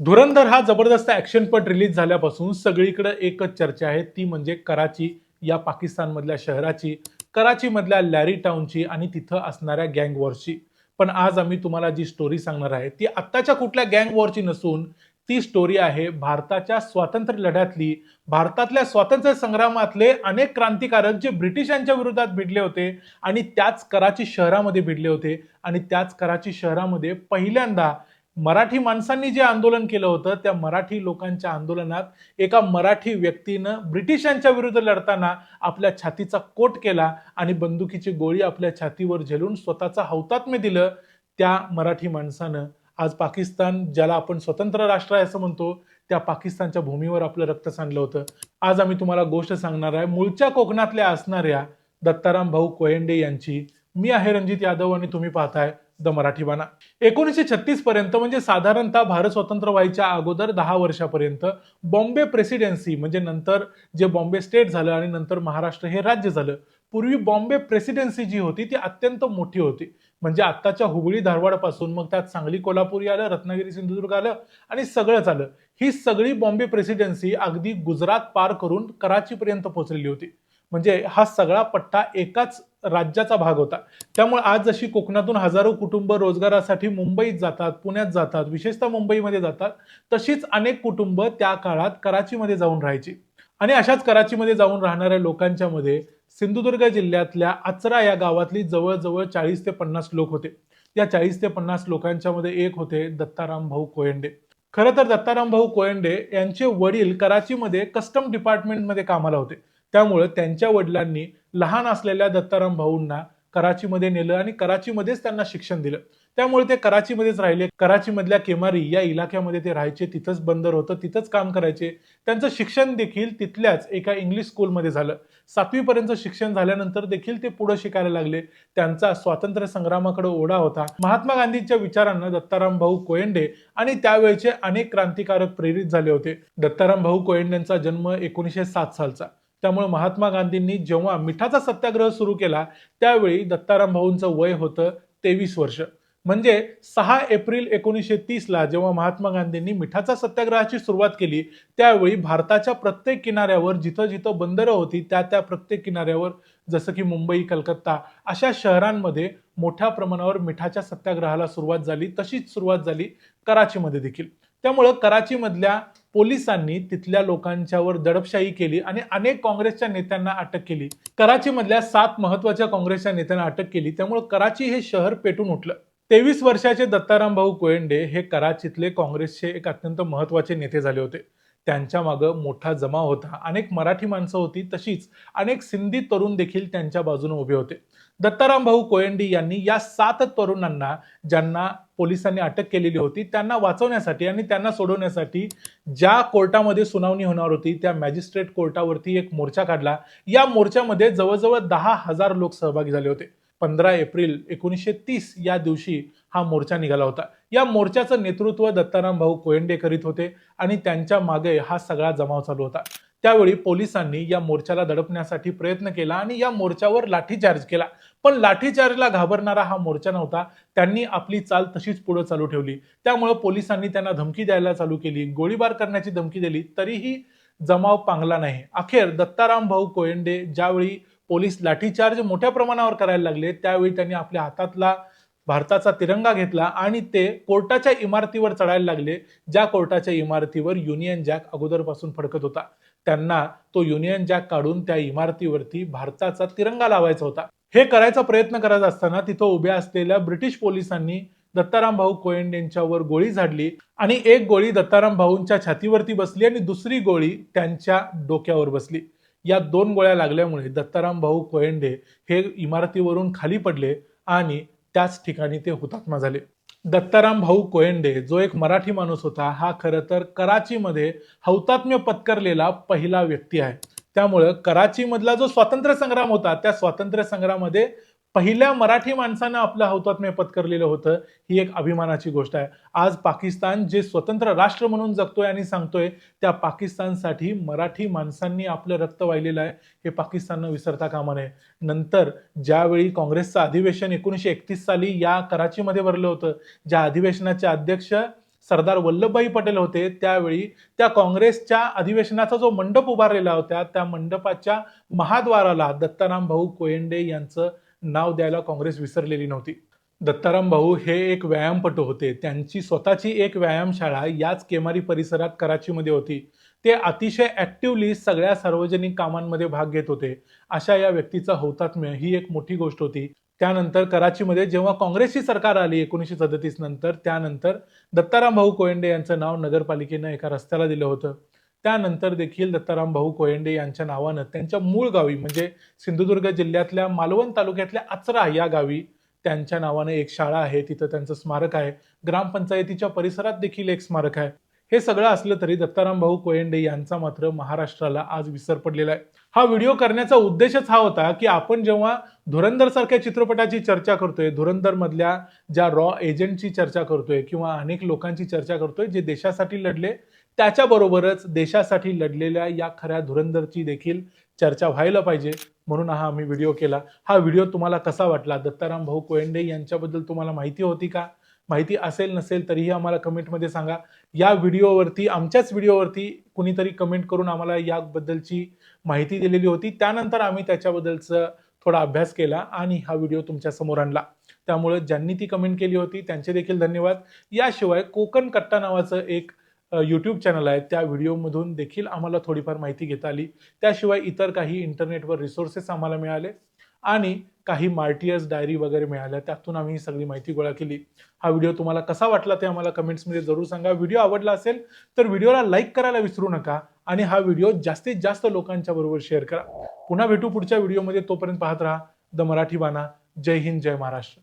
धुरंधर हा जबरदस्त ॲक्शनपट रिलीज झाल्यापासून सगळीकडे एकच चर्चा आहे. ती म्हणजे कराची या पाकिस्तानमधल्या शहराची कराचीमधल्या लॅरी टाऊनची आणि तिथं असणाऱ्या गँग वॉरची पण आज आम्ही तुम्हाला जी स्टोरी सांगणार आहे ती आत्ताच्या कुठल्या गँग वॉरची नसून ती स्टोरी आहे भारताच्या स्वातंत्र्य लढ्यातली भारतातल्या स्वातंत्र्य संग्रामातले अनेक क्रांतिकारक जे ब्रिटिशांच्या विरोधात भिडले होते आणि त्याच कराची शहरामध्ये भिडले होते. आणि त्याच कराची शहरामध्ये पहिल्यांदा मराठी माणसांनी जे आंदोलन केलं होतं त्या मराठी लोकांच्या आंदोलनात एका मराठी व्यक्तीनं ब्रिटिशांच्या विरुद्ध लढताना आपल्या छातीचा कोट केला आणि बंदुकीची गोळी आपल्या छातीवर झेलून स्वतःचा हौतात्म्य दिलं. त्या मराठी माणसानं आज पाकिस्तान ज्याला आपण स्वतंत्र राष्ट्र आहे असं म्हणतो त्या पाकिस्तानच्या भूमीवर आपलं रक्त सांडलं होतं. आज आम्ही तुम्हाला गोष्ट सांगणार आहे. मूळच्या कोकणातल्या असणाऱ्या दत्ताराम भाऊ कोयंडे यांची मी आहे रणजित यादव आणि तुम्ही पाहताय द मराठी बाणा एकोणीसशे छत्तीस पर्यंत म्हणजे साधारणतः भारत स्वतंत्र व्हायच्या अगोदर दहा वर्षापर्यंत बॉम्बे प्रेसिडेन्सी म्हणजे नंतर जे बॉम्बे स्टेट झालं आणि नंतर महाराष्ट्र हे राज्य झालं पूर्वी बॉम्बे प्रेसिडेन्सी जी होती ती अत्यंत मोठी होती. म्हणजे आत्ताच्या हुबळी धारवाडपासून मग त्यात सांगली कोल्हापूर आलं रत्नागिरी सिंधुदुर्ग आलं आणि सगळंच आलं. ही सगळी बॉम्बे प्रेसिडेन्सी अगदी गुजरात पार करून कराचीपर्यंत पोहोचलेली होती. म्हणजे हा सगळा पट्टा एकाच राज्याचा भाग होता. त्यामुळे आज जशी कोकणातून हजारो कुटुंब रोजगारासाठी मुंबईत जातात पुण्यात जातात विशेषतः मुंबईमध्ये जातात तशीच अनेक कुटुंब त्या काळात कराचीमध्ये जाऊन राहायची. आणि अशाच कराचीमध्ये जाऊन राहणाऱ्या लोकांच्या मध्ये सिंधुदुर्ग जिल्ह्यातल्या आचरा या गावातली जवळजवळ चाळीस ते पन्नास लोक होते. या चाळीस ते पन्नास लोकांच्या मध्ये एक होते दत्ताराम भाऊ कोयंडे. खरं तर दत्ताराम भाऊ कोयंडे यांचे वडील कराचीमध्ये कस्टम डिपार्टमेंटमध्ये कामाला होते. त्यामुळे त्यांच्या वडिलांनी लहान असलेल्या दत्ताराम भाऊंना कराचीमध्ये नेलं आणि कराचीमध्येच त्यांना शिक्षण दिलं. त्यामुळे ते कराचीमध्येच राहिले. कराचीमधल्या केमारी या इलाक्यामध्ये ते राहायचे. तिथंच बंदर होतं. तिथंच काम करायचे. त्यांचं शिक्षण देखील तिथल्याच एका इंग्लिश स्कूलमध्ये झालं. सातवीपर्यंत शिक्षण झाल्यानंतर देखील ते पुढे शिकायला लागले. त्यांचा स्वातंत्र्य संग्रामाकडे ओढा होता. महात्मा गांधींच्या विचारांना दत्ताराम भाऊ कोयंडे आणि त्यावेळचे अनेक क्रांतिकारक प्रेरित झाले होते. दत्ताराम भाऊ कोयंडेंचा जन्म एकोणीसशे सात सालचा. त्यामुळे महात्मा गांधींनी जेव्हा मिठाचा सत्याग्रह सुरू केला त्यावेळी दत्ताराम भाऊंचं वय होतं तेवीस वर्ष. म्हणजे सहा एप्रिल एकोणीसशे तीसला जेव्हा महात्मा गांधींनी मिठाचा सत्याग्रहाची सुरुवात केली त्यावेळी भारताच्या प्रत्येक किनाऱ्यावर जिथं जिथं बंदरं होती त्या त्या प्रत्येक किनाऱ्यावर जसं की मुंबई कलकत्ता अशा शहरांमध्ये मोठ्या प्रमाणावर मिठाच्या सत्याग्रहाला सुरुवात झाली तशीच सुरुवात झाली कराचीमध्ये देखील. त्यामुळं कराचीमधल्या पोलिसांनी तिथल्या लोकांच्यावर दडपशाही केली आणि अनेक काँग्रेसच्या नेत्यांना अटक केली. कराचीमधल्या सात महत्त्वाच्या काँग्रेसच्या नेत्यांना अटक केली. त्यामुळे कराची हे शहर पेटून उठलं. तेवीस वर्षाचे दत्ताराम भाऊ कोयंडे हे कराचीतले काँग्रेसचे एक अत्यंत महत्त्वाचे नेते झाले होते. त्यांच्या मागं मोठा जमाव होता. अनेक मराठी माणसं होती तशीच अनेक सिंधी तरुण देखील त्यांच्या बाजूने उभे होते. दत्ताराम भाऊ कोयंडी यांनी या सात तरुणांना ज्यांना पोलिसांनी अटक केलेली होती त्यांना वाचवण्यासाठी आणि त्यांना सोडवण्यासाठी ज्या कोर्टामध्ये सुनावणी होणार होती त्या मॅजिस्ट्रेट कोर्टावरती एक मोर्चा काढला. या मोर्चामध्ये जवळजवळ दहा हजार लोक सहभागी झाले होते. पंधरा एप्रिल एकोणीसशे तीस या दिवशी हा मोर्चा निघाला होता. या मोर्चाचं नेतृत्व दत्ताराम भाऊ कोयंडे करीत होते आणि त्यांच्या मागे हा सगळा जमाव चालू होता. त्यावेळी पोलिसांनी या मोर्चाला दडपण्यासाठी प्रयत्न केला आणि या मोर्चावर लाठीचार्ज केला. पण लाठीचार्जला घाबरणारा हा मोर्चा नव्हता. त्यांनी आपली चाल तशीच पुढे चालू ठेवली. त्यामुळे पोलिसांनी त्यांना धमकी द्यायला चालू केली. गोळीबार करण्याची धमकी दिली. तरीही जमाव पांगला नाही. अखेर दत्ताराम भाऊ कोयंडे ज्यावेळी पोलीस लाठीचार्ज मोठ्या प्रमाणावर करायला लागले त्यावेळी त्यांनी आपल्या हातातला भारताचा तिरंगा घेतला आणि ते कोर्टाच्या इमारतीवर चढायला लागले ज्या कोर्टाच्या इमारतीवर युनियन जॅक अगोदरपासून फडकत होता. त्यांना तो युनियन जॅक काढून त्या इमारतीवरती भारताचा तिरंगा लावायचा होता. हे करायचा प्रयत्न करत असताना तिथं उभ्या असलेल्या ब्रिटिश पोलिसांनी दत्ताराम भाऊ कोयंड यांच्यावर गोळी झाडली आणि एक गोळी दत्ताराम भाऊंच्या छातीवरती बसली आणि दुसरी गोळी त्यांच्या डोक्यावर बसली. या दोन गोळ्या लागल्यामुळे दत्ताराम भाऊ कोयंडे हे इमारतीवरून खाली पडले आणि त्याच ठिकाणी ते हुतात्मा झाले. दत्ताराम भाऊ कोयंडे जो एक मराठी माणूस होता हा खरं तर कराचीमध्ये हौतात्म्य पत्करलेला पहिला व्यक्ती आहे. त्यामुळं कराचीमधला जो स्वातंत्र्य संग्राम होता त्या स्वातंत्र्य संग्रामध्ये पहिल्या मराठी माणसानं आपलं हौतात्म्य पत्करलेलं होतं ही एक अभिमानाची गोष्ट आहे. आज पाकिस्तान जे स्वतंत्र राष्ट्र म्हणून जगतोय आणि सांगतोय त्या पाकिस्तानसाठी मराठी माणसांनी आपलं रक्त वाहिलेलं आहे हे पाकिस्ताननं विसरता कामा नये. नंतर ज्यावेळी काँग्रेसचं अधिवेशन एकोणीसशे एकतीस साली या कराचीमध्ये भरलं होतं ज्या अधिवेशनाचे अध्यक्ष सरदार वल्लभभाई पटेल होते त्यावेळी त्या काँग्रेसच्या अधिवेशनाचा जो मंडप उभारलेला होता त्या मंडपाच्या महाद्वाराला दत्ताराम भाऊ कोयंडे यांचं नाव द्यायला काँग्रेस विसरलेली नव्हती. दत्ताराम भाऊ हे एक व्यायामपटू होते. त्यांची स्वतःची एक व्यायामशाळा याच केमारी परिसरात कराचीमध्ये होती. ते अतिशय ॲक्टिव्हली सगळ्या सार्वजनिक कामांमध्ये भाग घेत होते. अशा या व्यक्तीचा हौतात्म्य ही एक मोठी गोष्ट होती. त्यानंतर कराचीमध्ये जेव्हा काँग्रेसची सरकार आली एकोणीसशे सदतीस नंतर त्यानंतर दत्ताराम भाऊ कोयंडे यांचं नाव नगरपालिकेनं एका रस्त्याला दिलं होतं. त्यानंतर देखील दत्ताराम भाऊ कोयंडे यांच्या नावानं त्यांच्या मूळ गावी म्हणजे सिंधुदुर्ग जिल्ह्यातल्या मालवण तालुक्यातल्या आचरा या गावी त्यांच्या नावानं एक शाळा आहे. तिथं त्यांचं स्मारक आहे. ग्रामपंचायतीच्या परिसरात देखील एक स्मारक आहे. हे सगळं असलं तरी दत्ताराम भाऊ कोयंडे यांचा मात्र महाराष्ट्राला आज विसर पडलेला आहे. हा व्हिडिओ करण्याचा उद्देशच हा होता की आपण जेव्हा धुरंधर सारख्या चित्रपटाची चर्चा करतोय धुरंधर मधल्या ज्या रॉ एजंटची चर्चा करतोय किंवा अनेक लोकांची चर्चा करतोय जे देशासाठी लढले त्याच्याबरोबरच देशासाठी लढलेल्या या खऱ्या धुरंधरची देखील चर्चा व्हायला पाहिजे म्हणून हा आम्ही व्हिडिओ केला. हा व्हिडिओ तुम्हाला कसा वाटला? दत्ताराम भाऊ कोयंडे यांच्याबद्दल तुम्हाला माहिती होती का? माहिती असेल नसेल तरीही आम्हाला कमेंटमध्ये सांगा. या व्हिडिओवरती आमच्याच व्हिडिओवरती कुणीतरी कमेंट करून आम्हाला याबद्दलची माहिती दिलेली होती. त्यानंतर आम्ही त्याच्याबद्दलचं थोडा अभ्यास केला आणि हा व्हिडिओ तुमच्यासमोर आणला. त्यामुळे ज्यांनी ती कमेंट केली होती त्यांचे देखील धन्यवाद. याशिवाय कोकण कट्टा नावाचं एक यूट्यूब चॅनल आहेत. त्या व्हिडिओमधून देखील आम्हाला थोडीफार माहिती घेता आली. त्याशिवाय इतर काही इंटरनेटवर रिसोर्सेस आम्हाला मिळाले आणि काही मार्टियर्स डायरी वगैरे मिळाल्या. त्यातून आम्ही ही सगळी माहिती गोळा केली. हा व्हिडिओ तुम्हाला कसा वाटला ते आम्हाला कमेंट्समध्ये जरूर सांगा. व्हिडिओ आवडला असेल तर व्हिडिओला लाईक करायला विसरू नका आणि हा व्हिडिओ जास्तीत जास्त लोकांच्या बरोबर शेअर करा. पुन्हा भेटू पुढच्या व्हिडिओमध्ये तोपर्यंत पाहत राहा द मराठी बाणा. जय हिंद जय महाराष्ट्र.